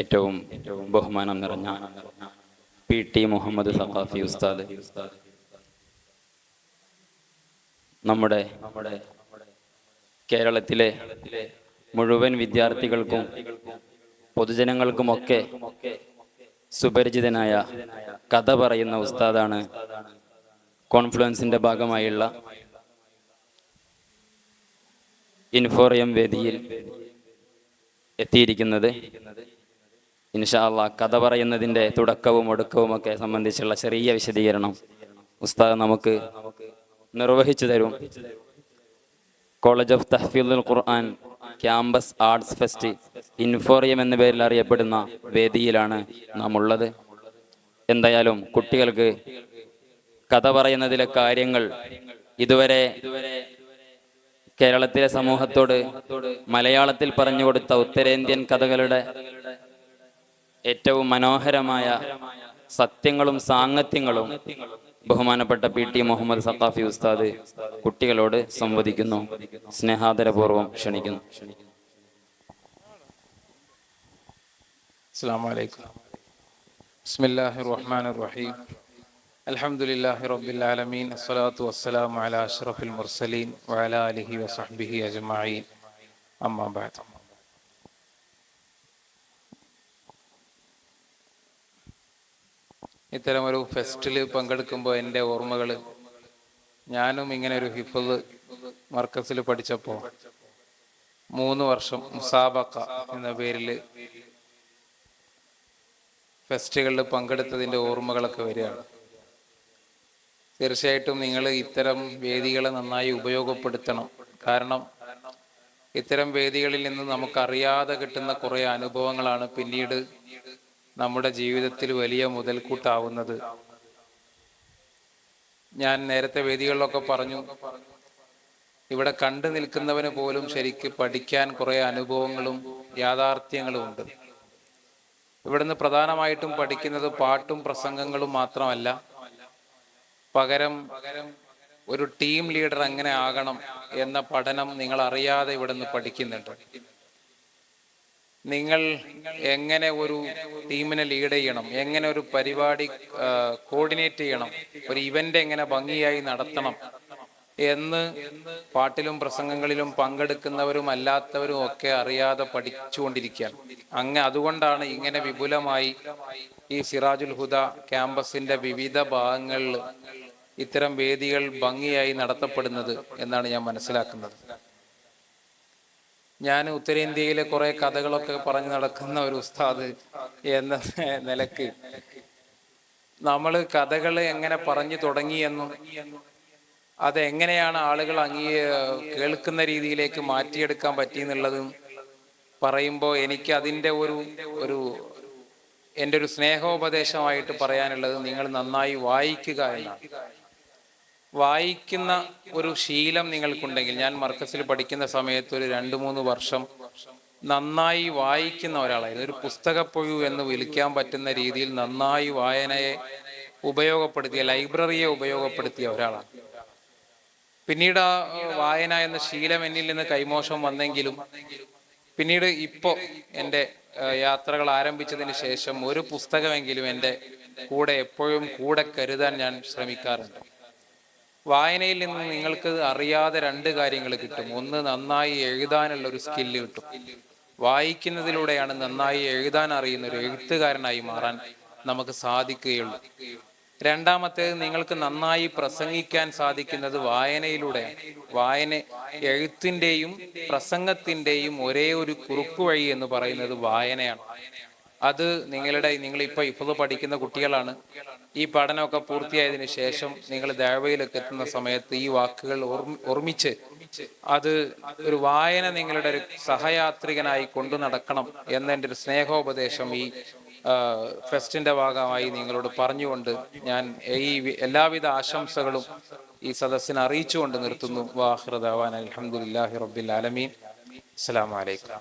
ഏറ്റവും ബഹുമാനം നിറഞ്ഞ പി ടി മുഹമ്മദ് സഖാഫി ഉസ്താദ്. നമ്മുടെ കേരളത്തിലെ മുഴുവൻ വിദ്യാർത്ഥികൾക്കും പൊതുജനങ്ങൾക്കുമൊക്കെ സുപരിചിതനായ കഥ പറയുന്ന ഉസ്താദാണ് കോൺഫ്ലുവൻസിന്റെ ഭാഗമായുള്ള ഇൻഫോറിയം വേദിയിൽ എത്തിയിരിക്കുന്നത്. ഇൻഷാ അള്ളാ കഥ പറയുന്നതിന്റെ തുടക്കവും ഒടുക്കവും ഒക്കെ സംബന്ധിച്ചുള്ള ചെറിയ വിശദീകരണം ഉസ്താദ് നമുക്ക് നിർവഹിച്ചു തരും. College of Tahfeedul Quran campus arts fest Inforium എന്ന പേരിൽ അറിയപ്പെടുന്ന വേദിയിലാണ് നാം ഉള്ളത് എന്തായാലും കുട്ടികൾക്ക് കഥ പറയുന്നതിലെ കാര്യങ്ങൾ ഇതുവരെ കേരളത്തിലെ സമൂഹത്തോട് മലയാളത്തിൽ പറഞ്ഞു കൊടുത്ത ഉത്തരേന്ത്യൻ കഥകളുടെ ഏറ്റവും മനോഹരമായ സത്യങ്ങളും സാങ്കത്യങ്ങളും ബഹുമാനപ്പെട്ട പി ടി മുഹമ്മദ് സഖാഫി ഉസ്താദ് കുട്ടികളോട് സംവദിക്കുന്നു സ്നേഹാദരപൂർവ്വം ക്ഷണിക്കുന്നു السلام عليكم بسم الله الرحمن الرحيم الحمد لله رب العالمين الصلاة والسلام على أشرف المرسلين وعلى آله وصحبه أجمعين أما بعد ഇത്തരമൊരു ഫെസ്റ്റിൽ പങ്കെടുക്കുമ്പോൾ എന്റെ ഓർമ്മകൾ. ഞാനും ഇങ്ങനെ ഒരു ഹിഫത് മർക്കസിൽ പഠിച്ചപ്പോൾ മൂന്ന് വർഷം മുസാബക്ക എന്ന പേരിൽ ഫെസ്റ്റുകളിൽ പങ്കെടുത്തതിന്റെ ഓർമ്മകളൊക്കെ വരികയാണ്. തീർച്ചയായിട്ടും നിങ്ങൾ ഇത്തരം വേദികളെ നന്നായി ഉപയോഗപ്പെടുത്തണം. കാരണം ഇത്തരം വേദികളിൽ നിന്ന് നമുക്കറിയാതെ കിട്ടുന്ന കുറേ അനുഭവങ്ങളാണ് പിന്നീട് നമ്മുടെ ജീവിതത്തിൽ വലിയ മുതൽക്കൂട്ടാവുന്നത്. ഞാൻ നേരത്തെ വേദികളിലൊക്കെ പറഞ്ഞു ഇവിടെ കണ്ടു നിൽക്കുന്നവന് പോലും ശരിക്ക് പഠിക്കാൻ കുറെ അനുഭവങ്ങളും യാഥാർത്ഥ്യങ്ങളും ഉണ്ട്. ഇവിടുന്ന് പ്രധാനമായിട്ടും പഠിക്കുന്നത് പാട്ടും പ്രസംഗങ്ങളും മാത്രമല്ല. പകരം ഒരു ടീം ലീഡർ എങ്ങനെ ആകണം എന്ന പഠനം നിങ്ങൾ അറിയാതെ ഇവിടുന്ന് പഠിക്കുന്നുണ്ട്. നിങ്ങൾ എങ്ങനെ ഒരു ടീമിനെ ലീഡ് ചെയ്യണം? എങ്ങനെ ഒരു പരിപാടി കോർഡിനേറ്റ് ചെയ്യണം? ഒരു ഇവന്റ് എങ്ങനെ ഭംഗിയായി നടത്തണം? എന്ന് പാട്ടിലും പ്രസംഗങ്ങളിലും പങ്കെടുക്കുന്നവരും അല്ലാത്തവരും ഒക്കെ അറിയാതെ പഠിച്ചുകൊണ്ടിരിക്കുകയാണ്. അങ്ങ് അതുകൊണ്ടാണ് ഇങ്ങനെ വിപുലമായി ഈ സിറാജുൽ ഹുദ ക്യാമ്പസിന്റെ വിവിധ ഭാഗങ്ങളിൽ ഇത്തരം വേദികൾ ഭംഗിയായി നടത്തപ്പെടുന്നത് എന്നാണ് ഞാൻ മനസ്സിലാക്കുന്നത്. ഞാൻ ഉത്തരേന്ത്യയിലെ കുറെ കഥകളൊക്കെ പറഞ്ഞു നടക്കുന്ന ഒരു ഉസ്താദ് എന്ന നിലയ്ക്ക്. നമ്മൾ കഥകൾ എങ്ങനെ പറഞ്ഞു തുടങ്ങിയെന്നും അതെങ്ങനെയാണ് ആളുകൾ അങ്ങീ കേൾക്കുന്ന രീതിയിലേക്ക് മാറ്റിയെടുക്കാൻ പറ്റിയെന്നുള്ളതും പറയുമ്പോൾ എനിക്ക് അതിന്റെ ഒരു ഒരു എന്റെ ഒരു സ്നേഹോപദേശമായിട്ട് പറയാനുള്ളത് നിങ്ങൾ നന്നായി വായിക്കുക എന്നാണ്. വായിക്കുന്ന ഒരു ശീലം നിങ്ങൾക്കുണ്ടെങ്കിൽ ഞാൻ മർക്കസിൽ പഠിക്കുന്ന സമയത്ത് ഒരു രണ്ട് മൂന്ന് വർഷം നന്നായി വായിക്കുന്ന ഒരാളായിരുന്നു. ഒരു പുസ്തകപ്പൊഴു എന്ന് വിളിക്കാൻ പറ്റുന്ന രീതിയിൽ നന്നായി വായനയെ ഉപയോഗപ്പെടുത്തിയ ലൈബ്രറിയെ ഉപയോഗപ്പെടുത്തിയ ഒരാളാണ്. പിന്നീട് ആ വായന എന്ന ശീലം എന്നിൽ നിന്ന് കൈമോശം വന്നെങ്കിലും പിന്നീട് ഇപ്പോ എന്റെ യാത്രകൾ ആരംഭിച്ചതിന് ശേഷം ഒരു പുസ്തകമെങ്കിലും എന്റെ കൂടെ എപ്പോഴും കൂടെ കരുതാൻ ഞാൻ ശ്രമിക്കാറുണ്ട്. വായനയിൽ നിന്ന് നിങ്ങൾക്ക് അറിയാതെ രണ്ട് കാര്യങ്ങൾ കിട്ടും. ഒന്ന് നന്നായി എഴുതാനുള്ള ഒരു സ്കില്ല് കിട്ടും. വായിക്കുന്നതിലൂടെയാണ് നന്നായി എഴുതാൻ അറിയുന്ന ഒരു എഴുത്തുകാരനായി മാറാൻ നമുക്ക് സാധിക്കുകയുള്ളൂ. രണ്ടാമത്തേത് നിങ്ങൾക്ക് നന്നായി പ്രസംഗിക്കാൻ സാധിക്കുന്നത് വായനയിലൂടെ. വായന എഴുത്തിന്റെയും പ്രസംഗത്തിന്റെയും ഒരേ ഒരു കുറുക്കു വഴി എന്ന് പറയുന്നത് വായനയാണ്. അത് നിങ്ങളുടെ നിങ്ങൾ ഇപ്പൊ ഇപ്പോൾ പഠിക്കുന്ന കുട്ടികളാണ്. ഈ പഠനമൊക്കെ പൂർത്തിയായതിനു ശേഷം നിങ്ങൾ ദേവയിലൊക്കെ എത്തുന്ന സമയത്ത് ഈ വാക്കുകൾ ഓർമ്മിച്ച് അത് ഒരു വായന നിങ്ങളുടെ ഒരു സഹയാത്രികനായി കൊണ്ടു നടക്കണം എന്നെന്റെ ഒരു സ്നേഹോപദേശം ഈ ഫെസ്റ്റിന്റെ ഭാഗമായി നിങ്ങളോട് പറഞ്ഞുകൊണ്ട് ഞാൻ ഈ എല്ലാവിധ ആശംസകളും ഈ സദസ്സിനെ അറിയിച്ചുകൊണ്ട് നിർത്തുന്നു. വാഹൃദാൻ അലഹമുല്ലാഹി റബ്ബിൽ ആലമീൻ. അസ്സാം വലൈക്കും